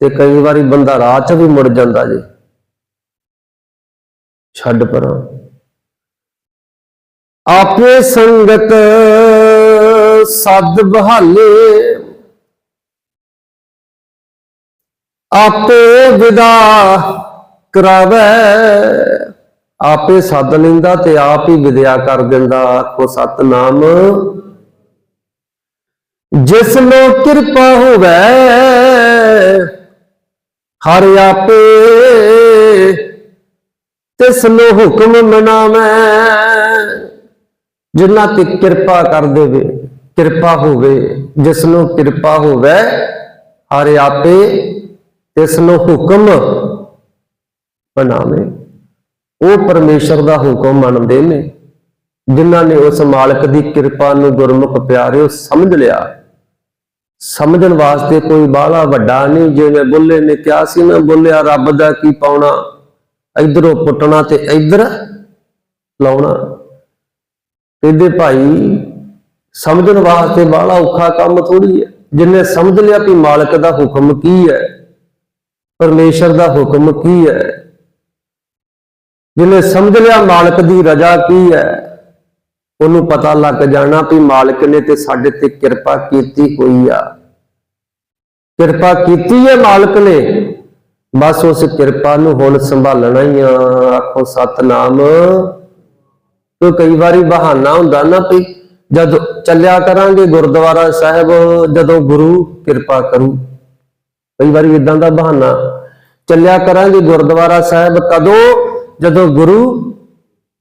ਤੇ ਕਈ ਵਾਰੀ ਬੰਦਾ ਰਾਹ 'ਚ ਵੀ ਮੁੜ ਜਾਂਦਾ ਜੀ। ਛੱਡ ਪਰਾਂ। ਆਪੇ ਸੰਗਤ ਸਦ ਬਹਾਲੇ। ਆਪੇ ਵਿਦਾ ਕਰਾਵੇ। ਆਪੇ ਸੱਦ ਲੈਂਦਾ ਤੇ ਆਪ ਹੀ ਵਿਦਿਆ ਕਰ ਦਿੰਦਾ ਆਖੋ ਸਤਨਾਮ। ਜਿਸ ਨੂੰ ਕਿਰਪਾ ਹੋਵੇ ਹਰ ਆਪੇ ਤਿਸ ਨੂੰ ਹੁਕਮ ਮਨਾਵੇ, ਜਿਨ੍ਹਾਂ ਤੇ ਕਿਰਪਾ ਕਰ ਦੇਵੇ, ਕਿਰਪਾ ਹੋਵੇ, ਜਿਸ ਨੂੰ ਕਿਰਪਾ ਹੋਵੇ, ਹਰ ਆਪੇ ਤਿਸ ਨੂੰ ਹੁਕਮ ਬਣਾਵੇ ਉਹ ਪਰਮੇਸ਼ਰ ਦਾ ਹੁਕਮ ਮੰਨਦੇ ਨੇ, ਜਿਨ੍ਹਾਂ ਨੇ ਉਸ ਮਾਲਕ ਦੀ ਕਿਰਪਾ ਨੂੰ ਗੁਰਮੁਖ ਪਿਆਰਿਓ ਸਮਝ ਲਿਆ। ਸਮਝਣ ਵਾਸਤੇ ਕੋਈ ਬਾਹਲਾ ਵੱਡਾ ਨਹੀਂ, ਜਿਵੇਂ ਬੁੱਲੇ ਨੇ ਕਿਹਾ ਸੀ ਨਾ, ਬੁੱਲਿਆ ਰੱਬ ਦਾ ਕੀ ਪਾਉਣਾ? ਇਧਰੋਂ ਪੁੱਟਣਾ ਤੇ ਇਧਰ ਲਾਉਣਾ। ਇਹਦੇ ਭਾਈ ਸਮਝਣ ਵਾਸਤੇ ਬਾਹਲਾ ਔਖਾ ਕੰਮ ਥੋੜੀ ਹੈ। ਜਿਨੇ ਸਮਝ ਲਿਆ ਵੀ ਮਾਲਕ ਦਾ ਹੁਕਮ ਕੀ ਹੈ, ਪਰਮੇਸ਼ਰ ਦਾ ਹੁਕਮ ਕੀ ਹੈ। ਜਿਹਨੇ ਸਮਝ ਲਿਆ ਮਾਲਕ ਦੀ ਰਜ਼ਾ ਕੀ ਹੈ ਉਹਨੂੰ ਪਤਾ ਲੱਗ ਜਾਣਾ ਵੀ ਮਾਲਕ ਨੇ ਤੇ ਸਾਡੇ ਤੇ ਕਿਰਪਾ ਕੀਤੀ ਹੋਈ ਆ। ਕਿਰਪਾ ਕੀਤੀ ਹੈ ਮਾਲਕ ਨੇ। ਬਸ ਉਸ ਕਿਰਪਾ ਨੂੰ ਹੁਣ ਸੰਭਾਲਣਾ ਹੀ ਆ। ਆਖੋ ਸਤਨਾਮ। ਤੋ ਕਈ ਵਾਰੀ ਬਹਾਨਾ ਹੁੰਦਾ ਨਾ ਵੀ ਜਦ ਚੱਲਿਆ ਕਰਾਂਗੇ ਗੁਰਦੁਆਰਾ ਸਾਹਿਬ, ਜਦੋਂ ਗੁਰੂ ਕਿਰਪਾ ਕਰੂ। ਕਈ ਵਾਰੀ ਇਦਾਂ ਦਾ ਬਹਾਨਾ। ਚੱਲਿਆ ਕਰਾਂਗੇ ਗੁਰਦੁਆਰਾ ਸਾਹਿਬ ਕਦੋਂ? ਜਦੋਂ ਗੁਰੂ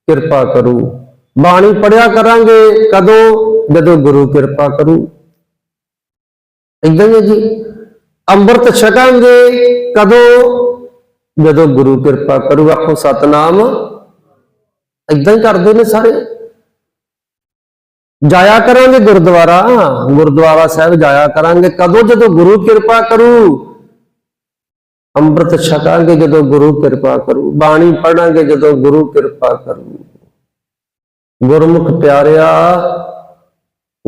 ਕਿਰਪਾ ਕਰੂ। ਬਾਣੀ ਪੜਿਆ ਕਰਾਂਗੇ ਕਦੋਂ? ਜਦੋਂ ਗੁਰੂ ਕਿਰਪਾ ਕਰੂ। ਇਦਾਂ ਹੀ ਹੈ ਜੀ। ਅੰਮ੍ਰਿਤ ਛਕਾਂਗੇ ਕਦੋਂ? ਜਦੋਂ ਗੁਰੂ ਕਿਰਪਾ ਕਰੂ, ਆਖੋ ਸਤਨਾਮ। ਇਦਾਂ ਹੀ ਕਰਦੇ ਨੇ ਸਾਰੇ। ਜਾਇਆ ਕਰਾਂਗੇ ਗੁਰਦੁਆਰਾ। ਗੁਰਦੁਆਰਾ ਸਾਹਿਬ ਜਾਇਆ ਕਰਾਂਗੇ ਕਦੋਂ? ਜਦੋਂ ਗੁਰੂ ਕਿਰਪਾ ਕਰੂ। ਅੰਮ੍ਰਿਤ ਛਕਾਂਗੇ ਜਦੋਂ ਗੁਰੂ ਕਿਰਪਾ ਕਰੂ। ਬਾਣੀ ਪੜਾਂਗੇ ਜਦੋਂ ਗੁਰੂ ਕਿਰਪਾ ਕਰੂ। ਗੁਰਮੁਖ ਪਿਆਰਿਆ,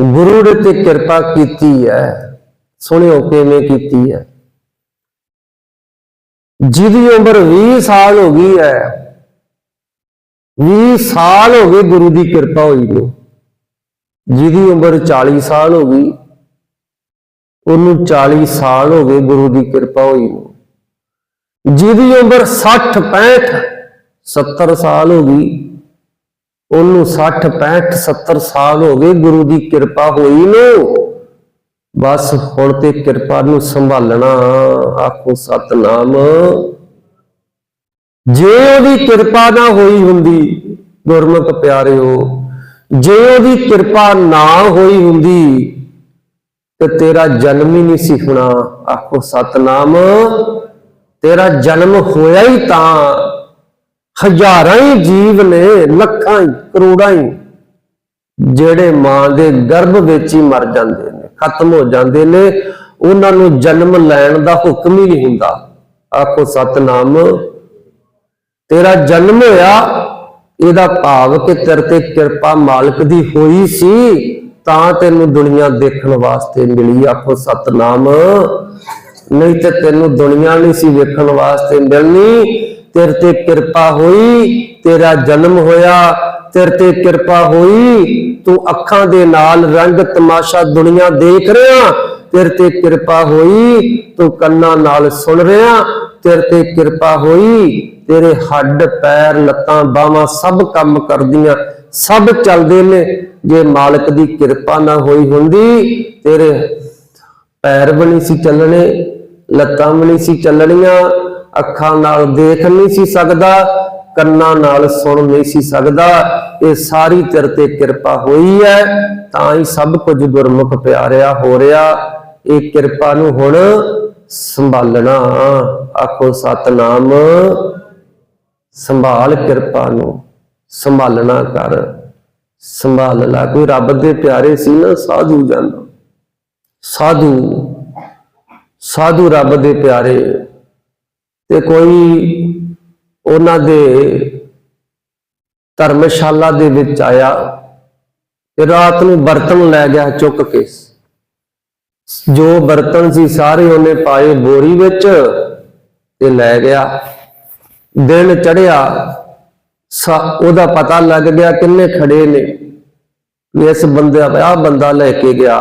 ਗੁਰੂ ਦੇ ਤੇ ਕਿਰਪਾ ਕੀਤੀ ਹੈ। ਸੁਣਿਓ ਕਿਵੇਂ ਕੀਤੀ ਹੈ। ਜਿਹਦੀ ਉਮਰ 20 ਸਾਲ ਹੋ ਗਈ ਹੈ 20 ਸਾਲ ਹੋ ਗਏ ਗੁਰੂ ਦੀ ਕਿਰਪਾ ਹੋਈ ਨੂੰ। ਜਿਹਦੀ ਉਮਰ 40 ਸਾਲ ਹੋ ਗਈ, ਉਹਨੂੰ 40 ਸਾਲ ਹੋ ਗਏ ਗੁਰੂ ਦੀ ਕਿਰਪਾ ਹੋਈ ਨੂੰ। ਜਿਹਦੀ ਉਮਰ 60 65 70 ਸਾਲ ਹੋ ਗਈ ਉਹਨੂੰ 60 65 70 ਸਾਲ ਹੋ ਗਏ ਗੁਰੂ ਦੀ ਕਿਰਪਾ ਹੋਈ ਨੂੰ। ਬਸ ਹੁਣ ਤੇ ਕਿਰਪਾ ਨੂੰ ਸੰਭਾਲਣਾ, ਆਖੋ ਸਤਨਾਮ। ਜੇ ਉਹਦੀ ਕਿਰਪਾ ਨਾ ਹੋਈ ਹੁੰਦੀ, ਗੁਰਮੁਖ ਪਿਆਰਿਓ, ਜੇ ਉਹਦੀ ਕਿਰਪਾ ਨਾ ਹੋਈ ਹੁੰਦੀ, ਤੇ ਤੇਰਾ ਜਨਮ ਹੀ ਨਹੀਂ ਸੀ ਹੋਣਾ, ਆਖੋ ਸਤਨਾਮ। ਤੇਰਾ ਜਨਮ ਹੋਇਆ ਹੀ ਤਾਂ। ਹਜ਼ਾਰਾਂ ਹੀ ਜੀਵ ਨੇ, ਲੱਖਾਂ ਹੀ, ਕਰੋੜਾਂ ਹੀ, ਜਿਹੜੇ ਮਾਂ ਦੇ ਗਰਭ ਵਿੱਚ ਹੀ ਮਰ ਜਾਂਦੇ ਨੇ, ਖਤਮ ਹੋ ਜਾਂਦੇ ਨੇ, ਉਹਨਾਂ ਨੂੰ ਜਨਮ ਲੈਣ ਦਾ ਹੁਕਮ ਹੀ ਨਹੀਂ ਹੁੰਦਾ। ਆਖੋ, ਸਤਨਾਮ, ਤੇਰਾ ਜਨਮ ਹੋਇਆ, ਇਹਦਾ ਭਾਵ ਕਿ ਤੇਰੇ ਤੇ ਕਿਰਪਾ ਮਾਲਕ ਦੀ ਹੋਈ ਸੀ, ਤਾਂ ਤੈਨੂੰ ਦੁਨੀਆ ਦੇਖਣ ਵਾਸਤੇ ਮਿਲੀ। ਆਖੋ, ਸਤਨਾਮ, ਨਹੀਂ ਤੇ ਤੈਨੂੰ ਦੁਨੀਆ ਨਹੀਂ ਸੀ ਵੇਖਣ ਵਾਸਤੇ ਮਿਲਣੀ। ਤੇਰੇ ਤੇ ਕਿਰਪਾ ਹੋਈ, ਤੇਰਾ ਜਨਮ ਹੋਇਆ, ਤੇਰੇ ਤੇ ਕਿਰਪਾ ਹੋਈ, ਤੂੰ ਅੱਖਾਂ ਦੇ ਨਾਲ ਰੰਗ ਤਮਾਸ਼ਾ ਦੁਨੀਆ ਦੇਖ ਰਿਹਾ, ਤੇਰੇ ਤੇ ਕਿਰਪਾ ਹੋਈ, ਤੂੰ ਕੰਨਾਂ ਨਾਲ ਸੁਣ ਰਿਹਾ, ਤੇਰੇ ਤੇ ਕਿਰਪਾ ਹੋਈ, ਤੇਰੇ ਹੱਡ, ਪੈਰ, ਲੱਤਾਂ, ਬਾਹਾਂ ਸਭ ਕੰਮ ਕਰਦੀਆਂ, ਸਭ ਚੱਲਦੇ ਨੇ। ਜੇ ਮਾਲਕ ਦੀ ਕਿਰਪਾ ਨਾ ਹੋਈ ਹੁੰਦੀ, ਤੇਰੇ ਪੈਰ ਵੀ ਨਹੀਂ ਸੀ ਚੱਲਣੇ, ਲੱਤਾਂ ਵੀ ਨਹੀਂ ਸੀ ਚੱਲਣੀਆਂ ਅੱਖਾਂ ਨਾਲ ਦੇਖ ਨਹੀਂ ਸੀ ਸਕਦਾ, ਕੰਨਾਂ ਨਾਲ ਸੁਣ ਨਹੀਂ ਸੀ ਸਕਦਾ। ਇਹ ਸਾਰੀ ਤੇਰੇ ਤੇ ਕਿਰਪਾ ਹੋਈ ਹੈ, ਤਾਂ ਹੀ ਸਭ ਕੁਝ ਗੁਰਮੁਖ ਪਿਆਰਿਆ ਹੋ ਰਿਹਾ। ਇਹ ਕਿਰਪਾ ਨੂੰ ਹੁਣ ਸੰਭਾਲਣਾ। ਆਖੋ ਸਤਨਾਮ, ਸੰਭਾਲ ਕਿਰਪਾ ਨੂੰ। ਸੰਭਾਲਣਾ ਕਰ। ਸੰਭਾਲ ਲਾ। ਕੋਈ ਰੱਬ ਦੇ ਪਿਆਰੇ ਸੀ ਨਾ, ਸਾਧੂ ਜਾਂਦਾ। ਸਾਧੂ ਸਾਧੂ ਰੱਬ ਦੇ ਪਿਆਰੇ। ਤੇ ਕੋਈ ਉਹਨਾਂ ਦੇ ਧਰਮਸ਼ਾਲਾ ਦੇ ਵਿੱਚ ਆਇਆ ਤੇ ਰਾਤ ਨੂੰ ਬਰਤਨ ਲੈ ਗਿਆ ਚੁੱਕ ਕੇ। ਜੋ ਬਰਤਨ ਸੀ ਸਾਰੇ ਉਹਨੇ ਪਾਏ ਬੋਰੀ ਵਿੱਚ ਤੇ ਲੈ ਗਿਆ। ਦਿਨ ਚੜਿਆ ਉਹਦਾ ਪਤਾ ਲੱਗ ਗਿਆ ਕਿੰਨੇ ਖੜੇ ਨੇ ਇਸ ਬੰਦੇ ਆ ਬੰਦਾ ਲੈ ਕੇ ਗਿਆ।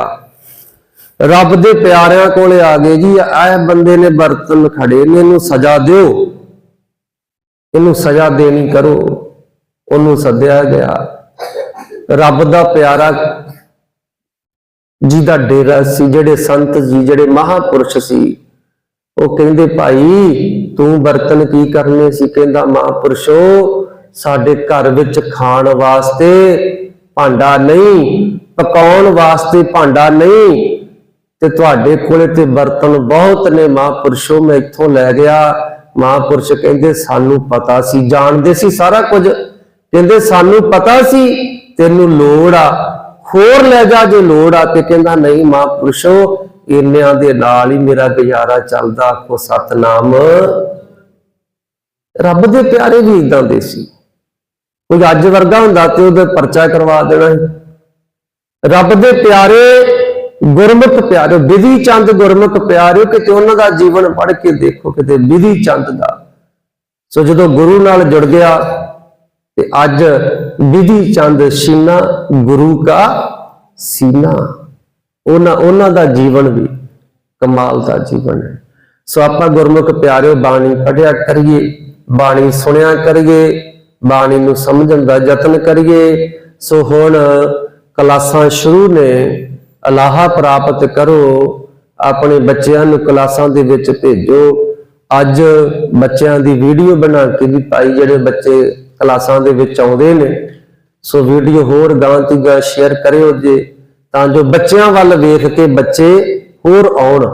ਰੱਬ ਦੇ ਪਿਆਰਿਆਂ ਕੋਲੇ ਆ ਗਏ ਜੀ, ਇਹ ਬੰਦੇ ਨੇ ਬਰਤਨ ਖੜੇ ਨੇ, ਇਹਨੂੰ ਸਜ਼ਾ ਦਿਓ। ਇਹਨੂੰ ਸਜ਼ਾ ਦੇਣੀ ਕਰੋ। ਉਹਨੂੰ ਸੱਦਿਆ ਗਿਆ। ਰੱਬ ਦਾ ਪਿਆਰਾ ਜੀ ਦਾ ਡੇਰਾ ਸੀ, ਜਿਹੜੇ ਸੰਤ ਜੀ, ਜਿਹੜੇ ਮਹਾਪੁਰਸ਼ ਸੀ। ਉਹ ਕਹਿੰਦੇ, ਭਾਈ, ਤੂੰ ਬਰਤਨ ਕੀ ਕਰਨੇ ਸੀ? ਕਹਿੰਦਾ, ਮਹਾਪੁਰਸ਼ੋ, ਸਾਡੇ ਘਰ ਵਿੱਚ ਖਾਣ ਵਾਸਤੇ ਭਾਂਡਾ ਨਹੀਂ, ਪਕਾਉਣ ਵਾਸਤੇ ਭਾਂਡਾ ਨਹੀਂ ਤੇ ਤੁਹਾਡੇ ਕੋਲੇ ਤੇ ਬਰਤਨ ਬਹੁਤ ਨੇ ਮਹਾਪੁਰਸ਼ੋ, ਮੈਂ ਇੱਥੋਂ ਲੈ ਗਿਆ। ਮਹਾਪੁਰਸ਼ ਕਹਿੰਦੇ, ਸਾਨੂੰ ਪਤਾ ਸੀ। ਜਾਣਦੇ ਸੀ ਸਾਰਾ ਕੁਝ। ਕਹਿੰਦੇ, ਸਾਨੂੰ ਪਤਾ ਸੀ, ਤੈਨੂੰ ਲੋੜ ਆ। ਹੋਰ ਲੈ ਜਾ ਜੇ ਲੋੜ ਆ। ਤੇ ਕਹਿੰਦਾ, ਨਹੀਂ ਮਹਾਪੁਰਸ਼ੋ, ਇੰਨਿਆਂ ਦੇ ਨਾਲ ਹੀ ਮੇਰਾ ਗੁਜ਼ਾਰਾ ਚੱਲਦਾ। ਆਖੋ, ਸਤਨਾਮ। ਰੱਬ ਦੇ ਪਿਆਰੇ ਵੀ ਇਦਾਂ ਦੇ ਸੀ। ਕੋਈ ਅੱਜ ਵਰਗਾ ਹੁੰਦਾ ਤੇ ਉਹਦੇ ਪਰਚਾ ਕਰਵਾ ਦੇਣਾ ਰੱਬ ਦੇ ਪਿਆਰੇ ਗੁਰਮੁਖ ਪਿਆਰਿਓ, ਵਿਧੀ ਚੰਦ ਗੁਰਮੁਖ ਪਿਆਰਿਓ, ਕਿਤੇ ਉਹਨਾਂ ਦਾ ਜੀਵਨ ਪੜ੍ਹ ਕੇ ਦੇਖੋ, ਕਿਤੇ ਵਿਧੀ ਚੰਦ ਦਾ। ਸੋ ਜਦੋਂ ਗੁਰੂ ਨਾਲ ਜੁੜ ਗਿਆ, ਤੇ ਅੱਜ ਵਿਧੀ ਚੰਦ ਸੀਨਾ, ਗੁਰੂ ਦਾ ਸੀਨਾ। ਉਹਨਾਂ ਉਹਨਾਂ ਦਾ ਜੀਵਨ ਵੀ ਕਮਾਲ ਦਾ ਜੀਵਨ ਹੈ। ਸੋ ਆਪਾਂ ਗੁਰਮੁਖ ਪਿਆਰਿਓ, ਬਾਣੀ ਪੜਿਆ ਕਰੀਏ, ਬਾਣੀ ਸੁਣਿਆ ਕਰੀਏ, ਬਾਣੀ ਨੂੰ ਸਮਝਣ ਦਾ ਯਤਨ ਕਰੀਏ। ਸੋ ਹੁਣ ਕਲਾਸਾਂ ਸ਼ੁਰੂ ਨੇ। ਅਲਾਹਾ ਪ੍ਰਾਪਤ ਕਰੋ, ਆਪਣੇ ਬੱਚਿਆਂ ਨੂੰ ਕਲਾਸਾਂ ਦੇ ਵਿੱਚ ਭੇਜੋ। ਅੱਜ ਬੱਚਿਆਂ ਦੀ ਵੀਡੀਓ ਬਣਾ ਕੇ ਵੀ ਪਾਈ ਜਿਹੜੇ ਬੱਚੇ ਕਲਾਸਾਂ ਦੇ ਵਿੱਚ ਆਉਂਦੇ ਨੇ, ਸੋ ਵੀਡੀਓ ਹੋਰ ਗਾਂ ਤੀਗਾ ਸ਼ੇਅਰ ਕਰਿਓ ਜੇ, ਤਾਂ ਜੋ ਬੱਚਿਆਂ ਵੱਲ ਵੇਖ ਕੇ ਬੱਚੇ ਹੋਰ ਆਉਣ।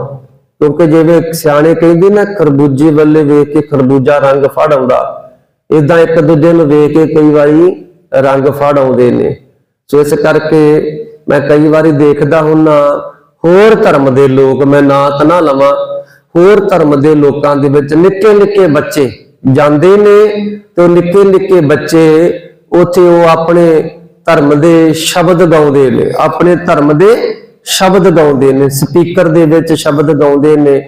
ਕਿਉਂਕਿ ਜਿਵੇਂ ਸਿਆਣੇ ਕਹਿੰਦੇ ਨਾ, ਖਰਬੂਜੇ ਵੱਲੇ ਵੇਖ ਕੇ ਖਰਬੂਜਾ ਰੰਗ ਫੜ ਆਉਂਦਾ। ਇਦਾਂ ਇੱਕ ਦੂਜੇ ਨੂੰ ਵੇਖ ਕੇ ਕਈ ਵਾਰੀ ਰੰਗ ਫੜ ਆਉਂਦੇ ਨੇ। ਸੋ ਇਸ ਕਰਕੇ ਮੈਂ ਕਈ ਵਾਰੀ ਦੇਖਦਾ ਹੁੰਨਾ, ਹੋਰ ਧਰਮ ਦੇ ਲੋਕ ਮੈਂ ਨਾਂ ਤਾਂ ਨਾ ਲਵਾਂ, ਹੋਰ ਧਰਮ ਦੇ ਲੋਕਾਂ ਦੇ ਵਿੱਚ ਨਿੱਕੇ ਨਿੱਕੇ ਬੱਚੇ ਜਾਂਦੇ ਨੇ ਤੇ ਨਿੱਕੇ ਨਿੱਕੇ ਬੱਚੇ ਉੱਥੇ ਉਹ ਆਪਣੇ ਧਰਮ ਦੇ ਸ਼ਬਦ ਗਾਉਂਦੇ ਨੇ, ਆਪਣੇ ਧਰਮ ਦੇ ਸ਼ਬਦ ਗਾਉਂਦੇ ਨੇ, ਸਪੀਕਰ ਦੇ ਵਿੱਚ ਸ਼ਬਦ ਗਾਉਂਦੇ ਨੇ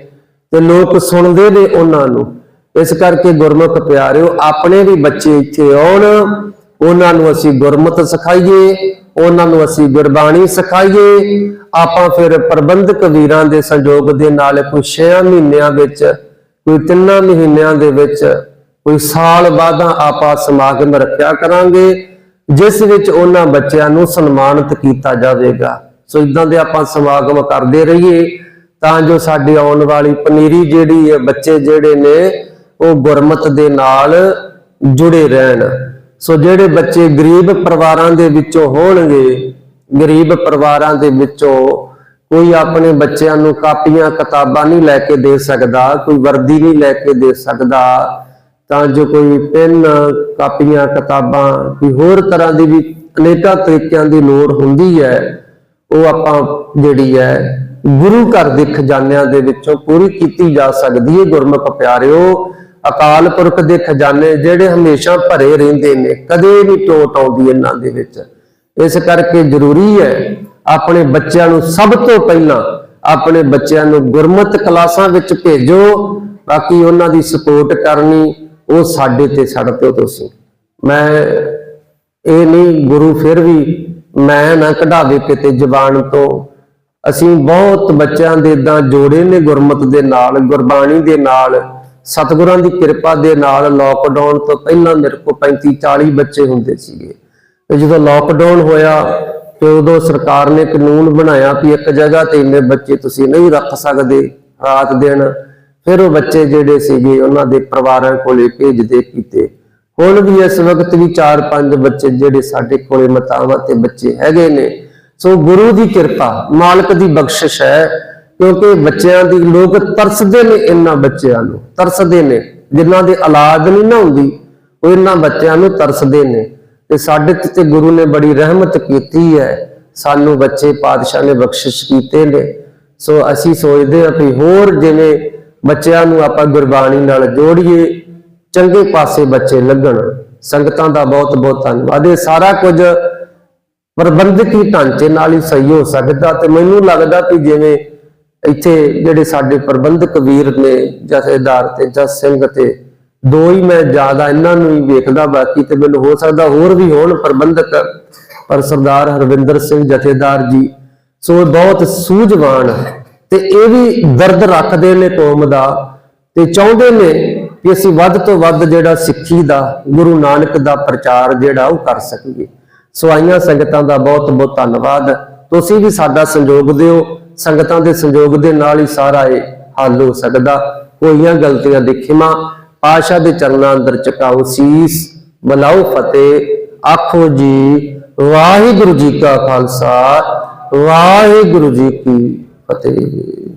ਤੇ ਲੋਕ ਸੁਣਦੇ ਨੇ ਉਹਨਾਂ ਨੂੰ। ਇਸ ਕਰਕੇ ਗੁਰਮੁਖ ਪਿਆਰਿਓ, ਆਪਣੇ ਵੀ ਬੱਚੇ ਇੱਥੇ ਆਉਣ, ਉਹਨਾਂ ਨੂੰ ਅਸੀਂ ਗੁਰਮਤਿ ਸਿਖਾਈਏ ਉਹਨਾਂ ਨੂੰ ਅਸੀਂ ਗੁਰਬਾਣੀ ਸਿਖਾਈਏ। ਆਪਾਂ ਫਿਰ ਪ੍ਰਬੰਧਕ ਵੀਰਾਂ ਦੇ ਸੰਯੋਗ ਦੇ ਨਾਲ ਕੋਈ 6 ਮਹੀਨਿਆਂ ਵਿੱਚ, ਕੋਈ 3 ਮਹੀਨਿਆਂ ਦੇ ਵਿੱਚ, ਕੋਈ ਸਾਲ ਬਾਅਦਾਂ ਆਪਾਂ ਸਮਾਗਮ ਰੱਖਿਆ ਕਰਾਂਗੇ, ਜਿਸ ਵਿੱਚ ਉਹਨਾਂ ਬੱਚਿਆਂ ਨੂੰ ਸਨਮਾਨਿਤ ਕੀਤਾ ਜਾਵੇਗਾ। ਸੋ ਇਦਾਂ ਦੇ ਆਪਾਂ ਸਮਾਗਮ ਕਰਦੇ ਰਹੀਏ, ਤਾਂ ਜੋ ਸਾਡੀ ਆਉਣ ਵਾਲੀ ਪਨੀਰੀ ਜਿਹੜੀ ਹੈ, ਬੱਚੇ ਜਿਹੜੇ ਨੇ, ਉਹ ਗੁਰਮਤ ਦੇ ਨਾਲ ਜੁੜੇ ਰਹਿਣ। ਸੋ ਜਿਹੜੇ ਬੱਚੇ ਗਰੀਬ ਪਰਿਵਾਰਾਂ ਦੇ ਵਿੱਚੋਂ ਹੋਣਗੇ, ਗਰੀਬ ਪਰਿਵਾਰਾਂ ਦੇ ਵਿੱਚੋਂ ਕੋਈ ਆਪਣੇ ਬੱਚਿਆਂ ਨੂੰ ਕਾਪੀਆਂ, ਕਿਤਾਬਾਂ ਨਹੀਂ ਲੈ ਕੇ ਦੇ ਸਕਦਾ, ਕੋਈ ਵਰਦੀ ਨਹੀਂ ਲੈ ਕੇ ਦੇ ਸਕਦਾ, ਤਾਂ ਜੋ ਕੋਈ ਪੈਨ, ਕਾਪੀਆਂ, ਕਿਤਾਬਾਂ ਕੋਈ ਹੋਰ ਤਰ੍ਹਾਂ ਦੀ ਵੀ ਅਨੇਕਾਂ ਤਰੀਕਿਆਂ ਦੀ ਲੋੜ ਹੁੰਦੀ ਹੈ, ਉਹ ਆਪਾਂ ਜਿਹੜੀ ਹੈ ਗੁਰੂ ਘਰ ਦੇ ਖਜ਼ਾਨਿਆਂ ਦੇ ਵਿੱਚੋਂ ਪੂਰੀ ਕੀਤੀ ਜਾ ਸਕਦੀ ਹੈ। ਗੁਰਮੁਖ ਪਿਆਰਿਓ ਅਕਾਲ ਪੁਰਖ ਦੇ ਖਜ਼ਾਨੇ ਜਿਹੜੇ ਹਮੇਸ਼ਾ ਭਰੇ ਰਹਿੰਦੇ ਨੇ, ਕਦੇ ਨਹੀਂ ਟੋਟ ਆਉਂਦੀ ਇਹਨਾਂ ਦੇ ਵਿੱਚ। ਇਸ ਕਰਕੇ ਜ਼ਰੂਰੀ ਹੈ ਆਪਣੇ ਬੱਚਿਆਂ ਨੂੰ ਸਭ ਤੋਂ ਪਹਿਲਾਂ ਆਪਣੇ ਬੱਚਿਆਂ ਨੂੰ ਗੁਰਮਤ ਕਲਾਸਾਂ ਵਿੱਚ ਭੇਜੋ, ਬਾਕੀ ਉਹਨਾਂ ਦੀ ਸਪੋਰਟ ਕਰਨੀ ਉਹ ਸਾਡੇ ਤੇ ਛੱਡ ਦਿਓ ਤੁਸੀਂ। ਮੈਂ ਇਹ ਨਹੀਂ, ਗੁਰੂ ਫਿਰ ਵੀ ਮੈਂ ਨਾ ਕਢਾਵੇ ਕਿਤੇ ਜ਼ਬਾਨ ਤੋਂ। ਅਸੀਂ ਬਹੁਤ ਬੱਚਿਆਂ ਦੇ ਇਦਾਂ ਜੋੜੇ ਨੇ ਗੁਰਮਤ ਦੇ ਨਾਲ, ਗੁਰਬਾਣੀ ਦੇ ਨਾਲ। ਸਤਿਗੁਰਾਂ ਦੀ ਕਿਰਪਾ ਦੇ ਨਾਲ ਲੋਕਡਾਊਨ ਤੋਂ ਪਹਿਲਾਂ ਮੇਰੇ ਕੋਲ 35 40 ਬੱਚੇ ਹੁੰਦੇ ਸੀਗੇ। ਤੇ ਜਦੋਂ ਲੋਕਡਾਊਨ ਹੋਇਆ, ਤੇ ਉਦੋਂ ਸਰਕਾਰ ਨੇ ਕਾਨੂੰਨ ਬਣਾਇਆ ਕਿ ਇੱਕ ਜਗ੍ਹਾ ਤੇ ਇੰਨੇ ਬੱਚੇ ਤੁਸੀਂ ਨਹੀਂ ਰੱਖ ਸਕਦੇ ਰਾਤ ਦਿਨ। ਫਿਰ ਉਹ ਬੱਚੇ ਜਿਹੜੇ ਸੀਗੇ, ਉਹਨਾਂ ਦੇ ਪਰਿਵਾਰਾਂ ਕੋਲੇ ਭੇਜਦੇ ਕੀਤੇ। ਹੁਣ ਵੀ ਇਸ ਵਕਤ ਵੀ 4-5 ਬੱਚੇ ਜਿਹੜੇ ਸਾਡੇ ਕੋਲੇ ਮਤਾਵਾਂ ਤੇ ਬੱਚੇ ਹੈਗੇ ਨੇ। ਸੋ ਗੁਰੂ ਦੀ ਕਿਰਪਾ, ਮਾਲਕ ਦੀ ਬਖਸ਼ਿਸ਼ ਹੈ। ਕਿਉਂਕਿ ਬੱਚਿਆਂ ਦੀ ਲੋਕ ਤਰਸਦੇ ਨੇ ਇਹਨਾਂ ਬੱਚਿਆਂ ਨੂੰ, ਤਰਸਦੇ ਨੇ। ਜਿਨ੍ਹਾਂ ਦੇ ਔਲਾਦ ਨਹੀਂ ਨਾ ਹੁੰਦੀ, ਉਹ ਇਹਨਾਂ ਬੱਚਿਆਂ ਨੂੰ ਤਰਸਦੇ ਨੇ। ਤੇ ਸਾਡੇ ਤੇ ਗੁਰੂ ਨੇ ਬੜੀ ਰਹਿਮਤ ਕੀਤੀ ਹੈ। ਸਾਨੂੰ ਬੱਚੇ ਪਾਤਸ਼ਾਹ ਨੇ ਬਖਸ਼ਿਸ਼ ਕੀਤੇ ਨੇ। ਸੋ ਅਸੀਂ ਸੋਚਦੇ ਹਾਂ ਕਿ ਹੋਰ ਜਿਵੇਂ ਬੱਚਿਆਂ ਨੂੰ ਆਪਾਂ ਗੁਰਬਾਣੀ ਨਾਲ ਜੋੜੀਏ, ਚੰਗੇ ਪਾਸੇ ਬੱਚੇ ਲੱਗਣ। ਸੰਗਤਾਂ ਦਾ ਬਹੁਤ ਬਹੁਤ ਧੰਨਵਾਦ। ਇਹ ਸਾਰਾ ਕੁਝ ਪ੍ਰਬੰਧਕੀ ਢਾਂਚੇ ਨਾਲ ਹੀ ਸਹੀ ਹੋ ਸਕਦਾ ਤੇ ਮੈਨੂੰ ਲੱਗਦਾ ਕਿ ਜਿਵੇਂ ਇੱਥੇ ਜਿਹੜੇ ਸਾਡੇ ਪ੍ਰਬੰਧਕ ਵੀਰ ਨੇ ਜਥੇਦਾਰ ਤੇ ਜਸ ਸਿੰਘ ਤੇ, ਦੋ ਹੀ ਮੈਂ ਜ਼ਿਆਦਾ ਇਹਨਾਂ ਨੂੰ ਹੀ ਵੇਖਦਾ, ਬਾਕੀ ਤੇ ਮੈਨੂੰ ਹੋ ਸਕਦਾ ਹੋਰ ਵੀ ਹੋਣ ਪ੍ਰਬੰਧਕ, ਪਰ ਸਰਦਾਰ ਹਰਵਿੰਦਰ ਸਿੰਘ ਜਥੇਦਾਰ ਜੀ, ਸੋ ਬਹੁਤ ਸੂਝਵਾਨ ਤੇ ਇਹ ਵੀ ਦਰਦ ਰੱਖਦੇ ਨੇ ਕੌਮ ਦਾ ਤੇ ਚਾਹੁੰਦੇ ਨੇ ਕਿ ਅਸੀਂ ਵੱਧ ਤੋਂ ਵੱਧ ਜਿਹੜਾ ਸਿੱਖੀ ਦਾ, ਗੁਰੂ ਨਾਨਕ ਦਾ ਪ੍ਰਚਾਰ ਜਿਹੜਾ ਉਹ ਕਰ ਸਕੀਏ। ਸੋ ਆਈਆਂ ਸੰਗਤਾਂ ਦਾ ਬਹੁਤ ਬਹੁਤ ਧੰਨਵਾਦ। ਤੁਸੀਂ ਵੀ ਸਾਡਾ ਸੰਯੋਗ ਦਿਓ। ਸੰਗਤਾਂ ਦੇ ਸੰਯੋਗ ਦੇ ਨਾਲ ਹੀ ਸਾਰਾ ਇਹ ਹੱਲ ਹੋ ਸਕਦਾ। ਹੋਈਆਂ ਗਲਤੀਆਂ ਦੀ ਖਿਮਾ ਆਸ਼ਾ ਦੇ ਚਰਨਾਂ ਅੰਦਰ ਝੁਕਾਓ ਸੀਸ ਮਲਾਓ ਫਤਿਹ, ਆਖੋ ਜੀ, ਵਾਹਿਗੁਰੂ ਜੀ ਕਾ ਖਾਲਸਾ, ਵਾਹਿਗੁਰੂ ਜੀ ਕੀ ਫਤਿਹ।